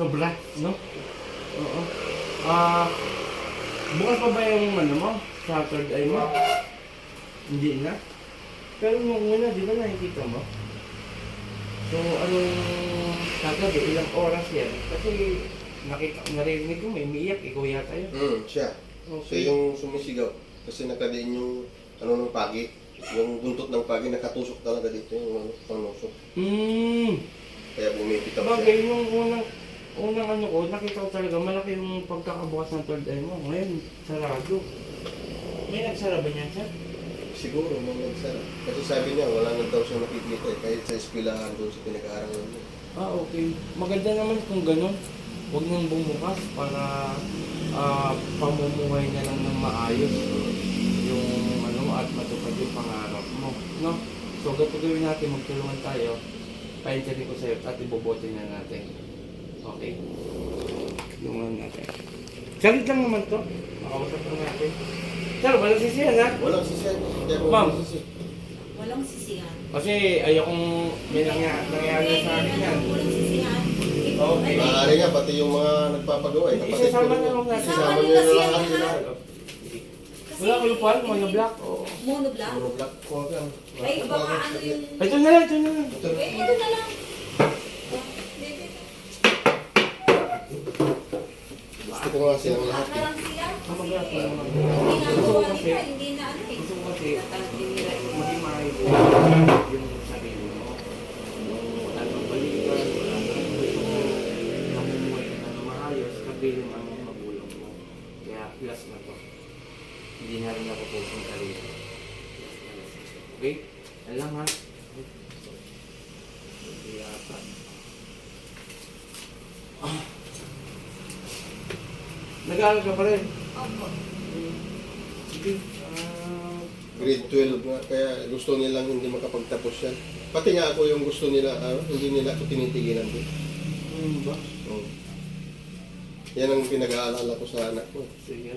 Sobra, no? Oo. Ah, bukas pa ba yung ano mo? Sa third eye mo? Hindi na? Pero nung una, di ba nakikita mo? So, anong kagabi, ilang oras yan? Kasi nakita, narinig ko may umiiyak, ikaw yata yun. Hmm, siya. Okay. Siya yung sumisigaw. Kasi nakadiin yung ano ng pagi. Yung buntot ng pagi nakatusok talaga dito yung ano, panusok. Hmm. Kaya bumipitaw siya. Bagay, nung unang, unang ano ko, nakita ko talaga malaki yung pagkakabukas ng third eye mo. Ngayon, sarado. May nagsara ba niyan siya? Siguro, nung nagsara. Kasi sabi niya, wala na daw siya nakikita eh. Kahit sa eskwelahan doon sa pinag-aaralan niya. Ah, okay. Maganda naman kung ganun. Huwag nang bumukas para ah, pamumuhay na lang ng maayos yung ano at matupad yung pangarap mo. No? So, gato gawin natin, magtulungan tayo. Paintirin ko sa'yo at ibobote na natin. Okay? Tulungan natin. Salit lang naman to. Makausap lang natin. Sir, walang sisiyan ha? Walang kung Ma'am. walang sisi. Walang sisihan. Kasi ayokong may nangyari, nangyari sa akin yan. Walang sisihan. Okay. Maaari nga, pati yung mga nagpapagawa eh. Isasama na lang natin. Isasama nyo na kasi lang sinabi. Wala ko lupa, mga black. Oh. Monoblock. Puro black ko. Ay, baka ano yung... Ito na lang, ito na lang. Eh, ito na lang. Bebe. Gusto ko nga silang lahat eh. Gusto ko kasi, gusto ko kasi, maging maayos yung sarili mo. Wala nang balikan, wala nang gusto mo, namumuhay ka na maayos, kabiling ang magulang. Kaya, plus na to. Hindi na rin ako pupunta rito. Okay? Lang ha. Hindi yata. Ah. Nag-aaral ka pa rin? Opo. Sige. Ah, Grade 12 nga, kaya gusto nilang hindi makapagtapos yan. Pati nga ako yung gusto nila, ano, hindi nila ako tinitigilan din. ano ba? Oo. Yan ang pinag-aalala ko sa anak ko. Sige.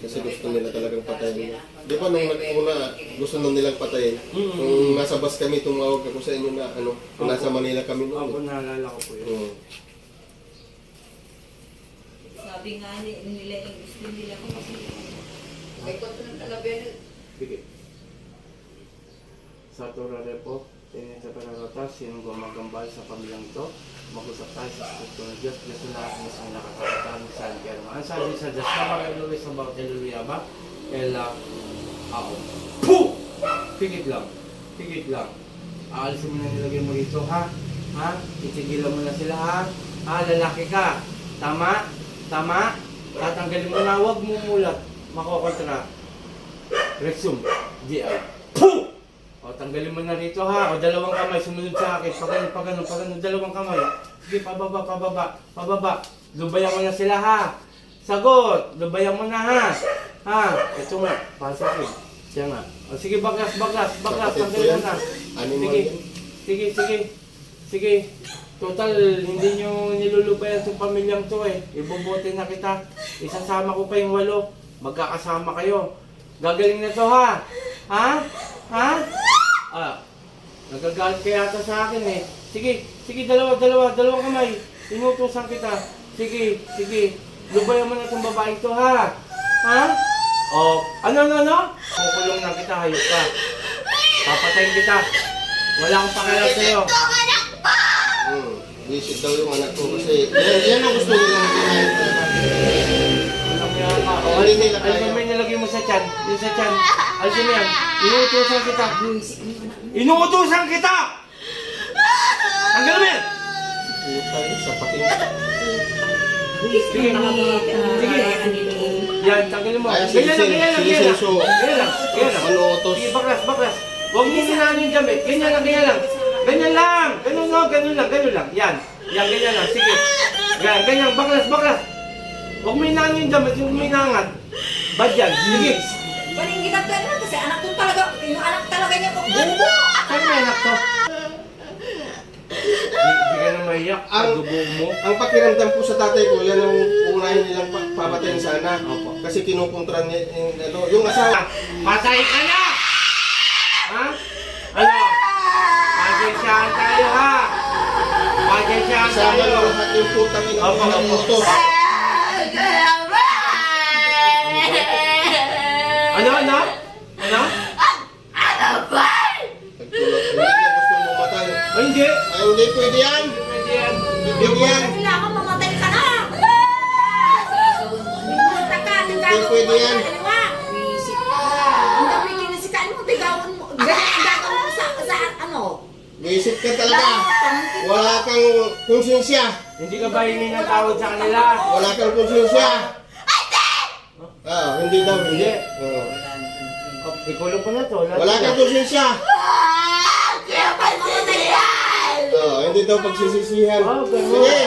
Kasi gusto nila talagang patayin. Di ba nung nag-una, gusto na nilang patayin? Mm. Nung nasa bus kami, tumawag ako sa inyo na ano, kung nasa Manila kami Ako noon. naalala ko po yun. Oo. Sabi nga ni- nila yung gusto nila ko kasi. May konto ng talabyan. Sige. Sa Torare po, tingin sa panaratas, sinong gumagambal sa pamilyang ito, mag-usap tayo sa Espiritu ng Diyos, Diyos na lahat ng isang nakakatataan sa Algerno. Ang sabi sa Diyos, kapag Luis sa Hallelujah ba? Ela, ako. Puh! Pigit lang. Pigit lang. Aalisin mo na nilagay mo dito, ha? Ha? Titigilan mo na sila, ha? Ha, lalaki ka. Tama? Tama? Tatanggalin mo na, huwag mo mulat. Makokontra. Resume. GI. Puh! O, tanggalin mo na rito ha. O, dalawang kamay, sumunod sa akin. Pagano, pagano, pagano, dalawang kamay. Sige, pababa, pababa, pababa. Lubayan mo na sila ha. Sagot! Lubayan mo na ha. Ha? Ito nga, positive. Siya nga. O, sige, baklas. Kapatid ko Tanggalin mo na. Sige, sige, sige. Sige. Total, hindi nyo nilulubayan itong pamilyang to eh. Ibubote na kita. Isasama ko pa yung walo. Magkakasama kayo. Gagaling na to ha. Ha? Ha? Ah. Nagagalit ka yata sa akin eh. Sige, sige, dalawa, dalawa, dalawang kamay. Inutusan kita. Sige, sige. Lubayan mo na itong babaeng to ha. Ha? Oh, ano, ano, ano? Kukulong na kita, hayop ka. Papatayin kita. Wala akong pakialam sa'yo. Hmm. Visit daw yung anak ko kasi yan, yan ang gusto nilang kinain talaga. Walang kaya ka. O, Hindi nila kaya. ba may nilagay mo sa tiyan? Yung sa tiyan. Alisin mo yan. Inuutusan kita. Inuutusan kita! Tanggal mo yan! Puta yun, sa pating. Sige. Sige. Yan, tanggalin mo. Ganyan lang, ganyan lang, ganyan lang. Ganyan lang, ganyan lang. Ano baklas, baklas. Huwag mo sinaan yung damit. Ganyan lang, ganyan lang. Ganyan lang. Ganun lang, ganun lang, ganun lang. Yan. Yan, ganyan lang. Sige. Ganyan, ganyan. Baklas, baklas. Huwag mo inaan yung damit, huwag mo inaangat. Bad yan. Sige. Paningitan ka naman kasi anak ko talaga, yung anak talaga niya ko. Bubo! Saan may anak to? Hindi ka na maiyak. Ang- Dugo mo. Ang pakiramdam ko sa tatay ko, yan ang unahin nilang pa- papatayin sana. Opo. Kasi kinukontra niya yung, ano, yung asawa. Patay ka na! Pasensyahan Sama tayo. ng lahat yung putang ina Opo, ng motor. Ano, ano? Ano? Nagtulak. Hindi niya gusto mamatay. Ay, hindi. Ay, hindi pwede yan. Pwede yan. Hindi yan. Visit ka talaga. Wala kang konsensya. Hindi ka ba hingi ng tawad sa kanila? Wala kang konsensya. Ah, hindi daw. Hindi. Hindi. Oo. Oh, ikulong ko na to. Wala kang konsensya. Ka. Oo, hindi daw pagsisisihan. Oh, ganun. Sige.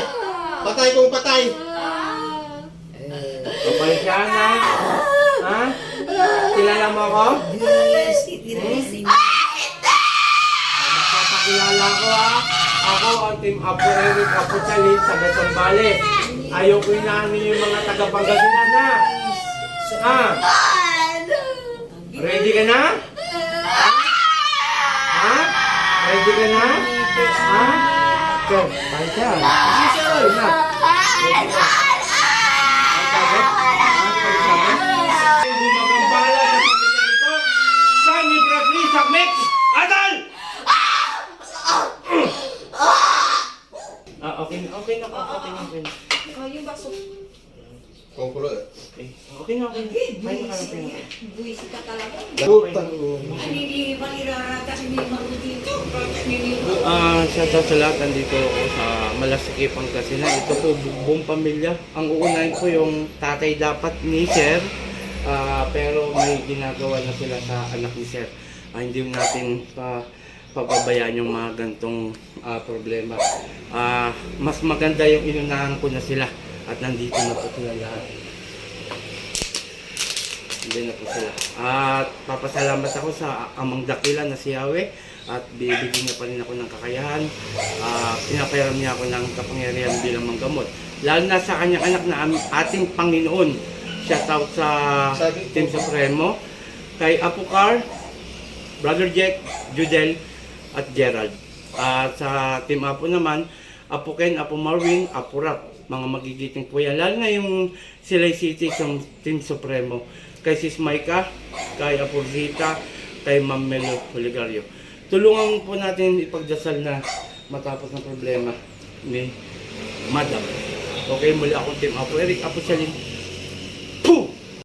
Patay kung patay. Kapalisyahan na. Ha? Kilala mo ako? Hmm? Magpapakilala ko ha. Ako ang Team Apo Eric Apo Chalin sa Betong Valley. Ayaw ko inaano yung mga taga-Pangasinan na. Ha? Ready ka na? Ha? Ha? Ready ka na? Ha? So, pansya. Sige, na. Ready ka? Pansya? Ha? Pansya? Hindi magambala sa pamilya ito. Sunny Bradley sa Mix! Adal! Ah, okay na, okay na, okay na, okay na. Oh, yung baso. Kungkulo eh. Okay, okay na, okay na. May makarating na. Buwisi ka talaga. Putang. Hindi manirarata, hindi marudito. Hindi Ah, shout out sa lahat. Nandito ako sa Malasiki, Pangasinan. Ito po bu- buong pamilya. Ang uunahin ko yung tatay dapat ni Sir. Ah, pero may ginagawa na sila sa anak ni Sir. Ah, hindi natin pa papabayaan yung mga gantong ah, problema. Ah, mas maganda yung inunahan ko na sila at nandito na po sila lahat. Hindi na po sila. At papasalamat ako sa amang dakila na si Yahweh at bibigyan niya pa rin ako ng kakayahan. Ah, pinapayaram niya ako ng kapangyarihan bilang manggamot. Lalo na sa kanyang anak na ating Panginoon. Shout out sa Team Supremo, kay Apucar, Brother Jack, Judel, at Gerald. At sa Team Apo naman, Apo Ken, Apo Marvin, Apo Rap, mga magigiting po yan. Lalo na yung Silay City sa Team Supremo. Kay Sis Maika, kay Apo Rita, kay Ma'am Melo Oligario. Tulungan po natin ipagdasal na matapos ng problema ni Madam. Okay, muli ako Team Apo Eric, Apo Salin,